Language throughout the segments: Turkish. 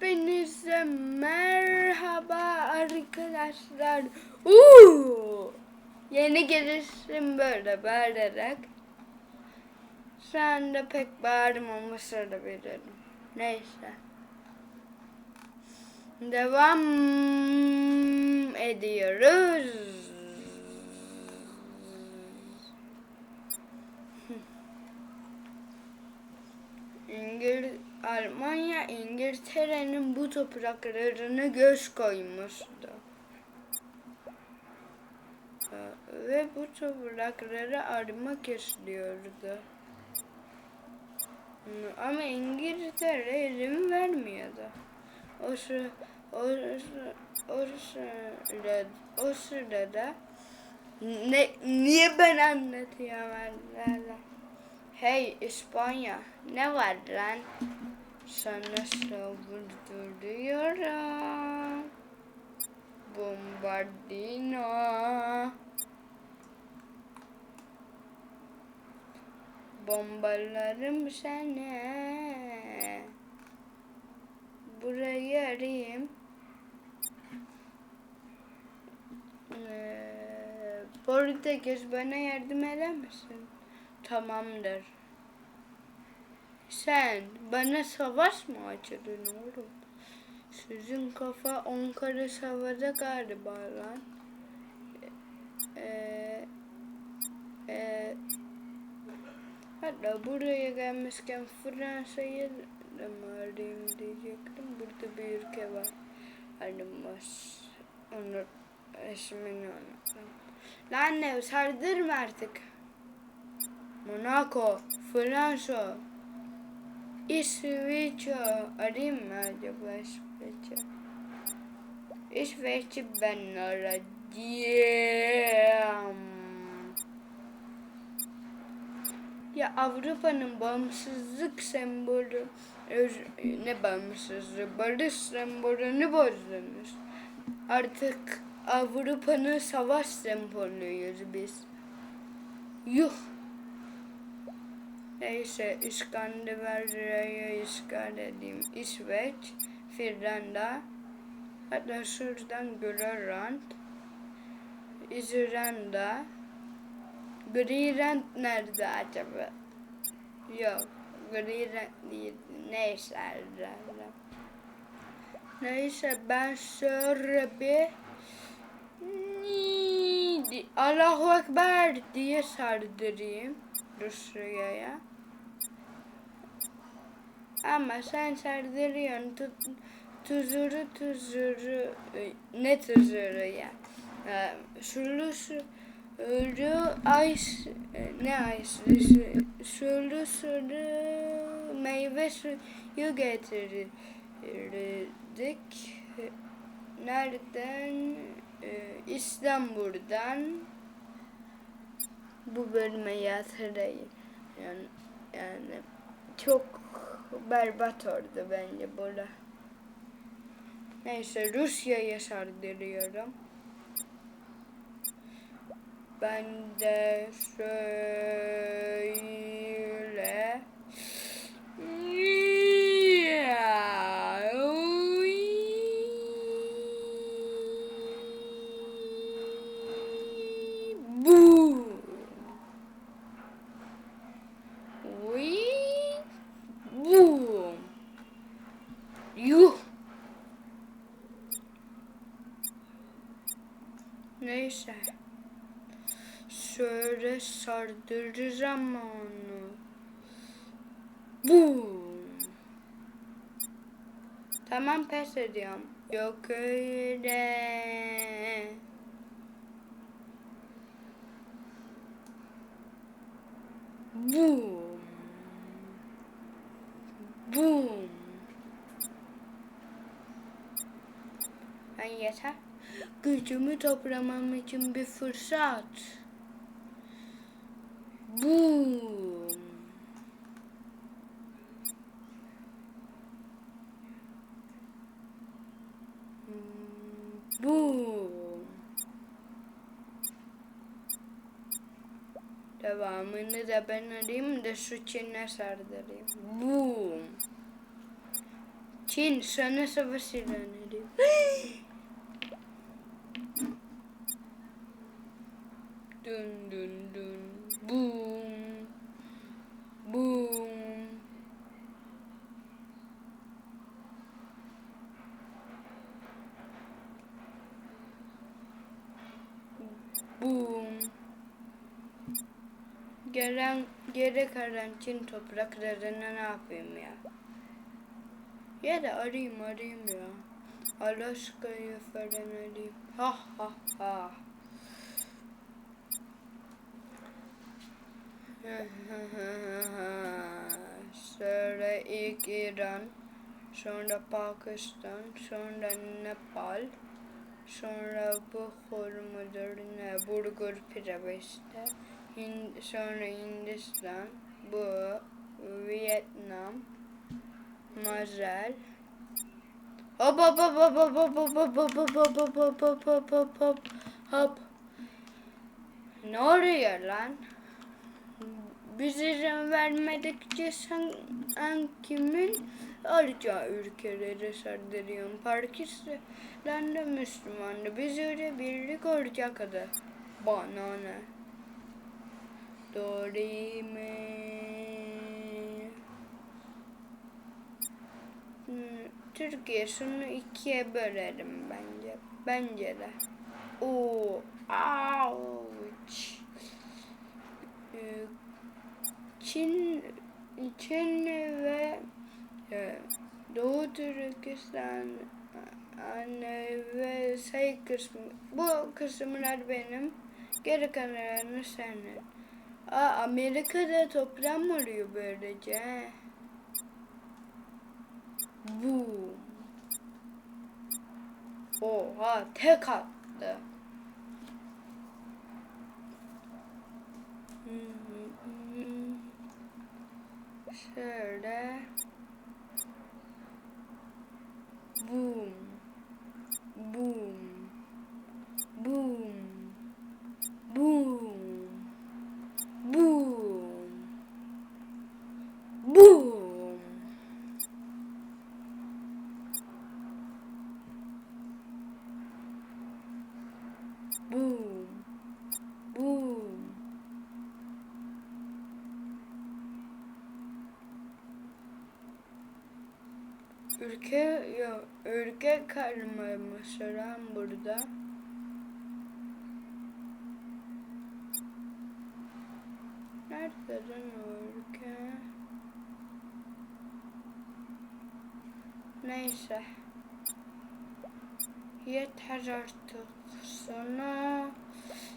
Hepinize merhaba arkadaşlar. Uuu! Yeni gelişim böyle bağırarak. Şu anda pek bağırmaması da bilirim. Neyse. Devam ediyoruz. Almanya İngiltere'nin bu topraklarını göz koymuştu. Ve bu toprakları armak istiyordu. Ama İngiltere izin vermiyordu. O sıra, o, o sırada, o sırada ne, niye ben anlatıyorum? Hey İspanya ne var lan? Sana savurduruyorum. Bombardino. Bombalarım seni. Burayı arayayım. Ee, Portekiz bana yardım eder misin? Tamamdır. Sen bana savaş mı açadın oğlum? Sizin kafa Ankara Savaş'a galiba lan. Ee, e, hatta buraya gelmişken Fransa'yı da mı arayayım diyecektim. Burada bir ülke var. Aramaz. Onu ismini unuttum. Lan ne sardırma artık. Monaco, Fransa, İsviçre. Arayayım mı acaba İsviçre? İsveç'i ben arayacağım. Ya Avrupa'nın bağımsızlık sembolü öz- ne bağımsızlığı barış sembolünü bozdunuz. Artık Avrupa'nın savaş sembolüyüz biz. Yuh. Neyse İskandinavya'yı işgal edeyim. İsveç, Finlanda, hatta şuradan Grönland, İzlanda, Greenland nerede acaba? Yok, Greenland değil. Neyse. Neyse ben şöyle bir Allahu Ekber diye sardırayım Rusya'ya. Ama sen sardırıyorsun tut, tuzuru tuzuru e, ne tuzuru ya? Ee, Sulu sulu ay ne ay sulu sulu meyve suyu getirirdik. Nereden? Ee, İstanbul'dan bu bölmeyi hatırlayın. Yani, yani çok berbat oldu bence burada. Neyse Rusya'ya sardırıyorum. Ben de şöyle Ya, uy. Bu. Uy. Bu. Yuh. Neyse. Şöyle sardıracağım onu. Bu. Tamam pes ediyorum. Yok öyle. Boom. Boom. Ben yeter. Gücümü toplamam için bir fırsat. Boom. Boom. Devamını da ben arayayım da şu çine sardırayım. Boom. Çin sana savaş ilan ediyor. Dun dun dun. Boom. Boom. Boom. Gelen geri kalan Çin topraklarına ne yapayım ya? Ya da arayayım arayayım ya. Alaska'yı falan arayayım. Ha ha ha. Sonra ilk İran, sonra Pakistan, sonra Nepal, sonra bu mudur ne Burgur pilavı işte. Hind, sonra Hindistan, bu Vietnam, Mazel. Hop hop hop hop hop hop hop hop hop hop hop hop hop hop hop hop hop. Ne oluyor lan? Biz izin vermedikçe sen en kimin alacağı ülkeleri sardırıyorsun? Pakistan da Müslümandı. Biz öyle birlik olacaktı. Bana ne? Doğru mu? Hmm, Türkiye şunu ikiye bölerim bence. Bence de. Oo, ouch. Ee, Çin, Çin ve e, Doğu Türkistan anne ve şey kısmı bu kısımlar benim geri kalanı senin. Aa, Amerika'da toprağım oluyor böylece? Bu. Oha tek attı. Şöyle. Boom. Boom. Boom. Ülke yok. Ülke kalmamış lan burada. Nerede lan ülke? Neyse. Yeter artık. Sana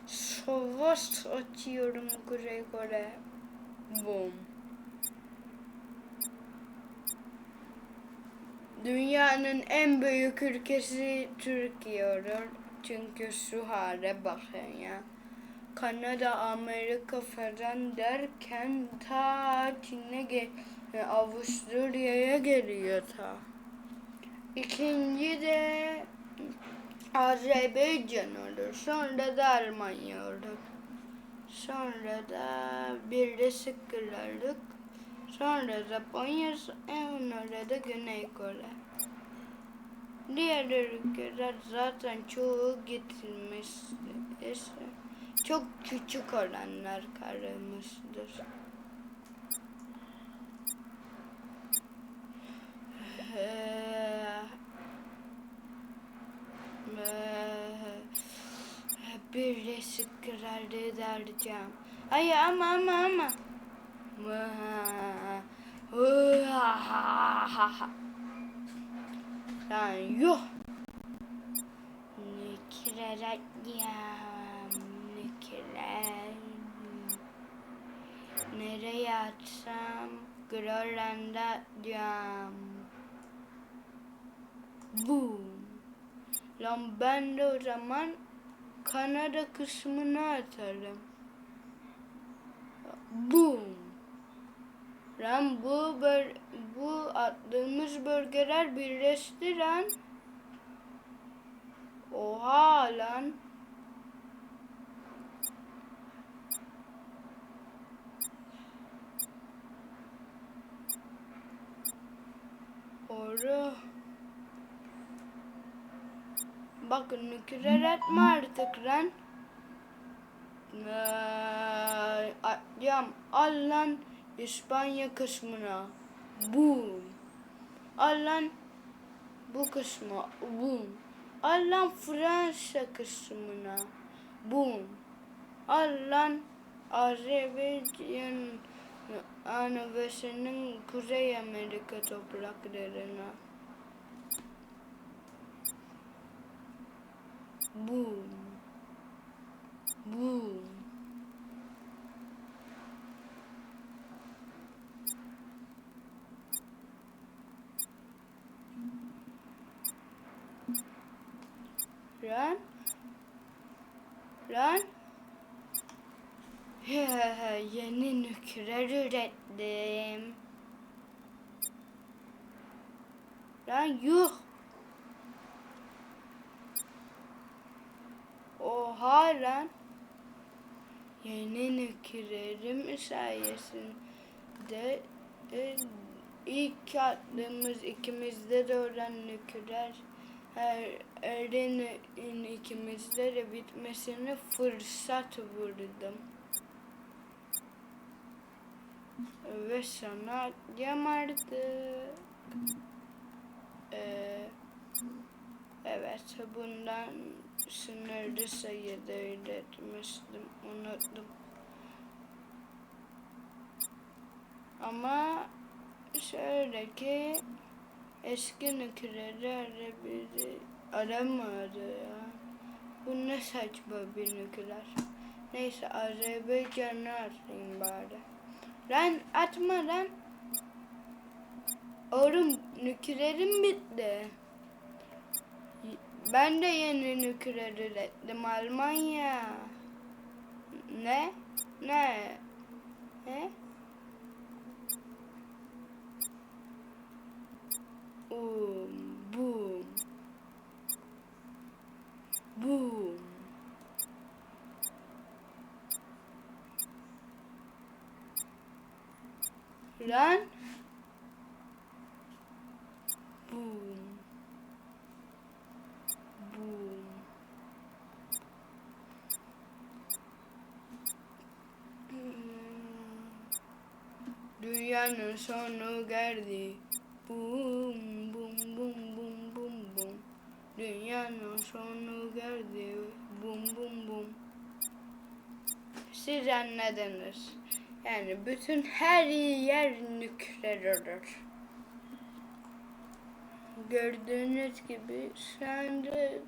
savaş atıyorum Kore. Boom. Dünyanın en büyük ülkesi Türkiye olur. Çünkü şu hale bakın ya. Kanada, Amerika falan derken ta Çin'e ge Avusturya'ya geliyor ta. İkinci de Azerbaycan olur. Sonra da Almanya olur. Sonra da Birleşik Krallık. Sonra Japonya, sonra da Güney Kore. Diğer ülkeler zaten çoğu gitmiştir. Çok küçük olanlar kalmıştır. Birleşik Krallığı dereceğim. Ay ama ama ama. Lan yuh. Nikiler yam. Nikiler. Nereye atsam? Grönland'a cam. Boom. Lan ben de o zaman Kanada kısmını atarım. Boom. Lan bu böl bu attığımız bölgeler birleşti lan. Oha lan. Doğru. Bakın nükleer etme artık lan. Ee, Atacağım. Al lan İspanya kısmına. Boom. Al lan bu kısmı. Boom. Al lan Fransa kısmına. Boom. Al lan Azerbaycan Anavası'nın Kuzey Amerika topraklarına. Boom. Boom. Lan. Lan. Yeni nükleer ürettim. Lan yuh. Oha lan. Yeni nükleerim sayesinde e, ilk attığımız ikimizde de olan nükleer her erin ikimizde de bitmesini fırsat vurdum. Ve sana yamardı. Ee, evet bundan sınırlı sayıda üretmiştim. Unuttum. Ama şöyle ki eski nükleeri arabizi aramadı ya. Bu ne saçma bir nükleer. Neyse Azerbaycan'ı arayayım bari. Lan atma lan. Oğlum nükleerim bitti. Ben de yeni nükleer ürettim Almanya. Ne? Ne? Ne? Boom, boom. Boom. Lan. Boom. Boom. Dünyanın sonu geldi. Bum bum bum bum bum bum. Dünyanın sonu geldi. Bum bum bum. Siz anladınız. Yani bütün her yer nükleer olur. Gördüğünüz gibi şu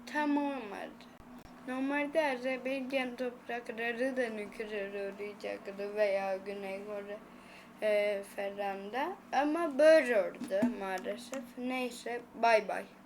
tam olmadı. Normalde Azerbaycan toprakları da nükleer olacaktı veya Güney Kore e, falan da. Ama böyle oldu maalesef. Neyse bay bay.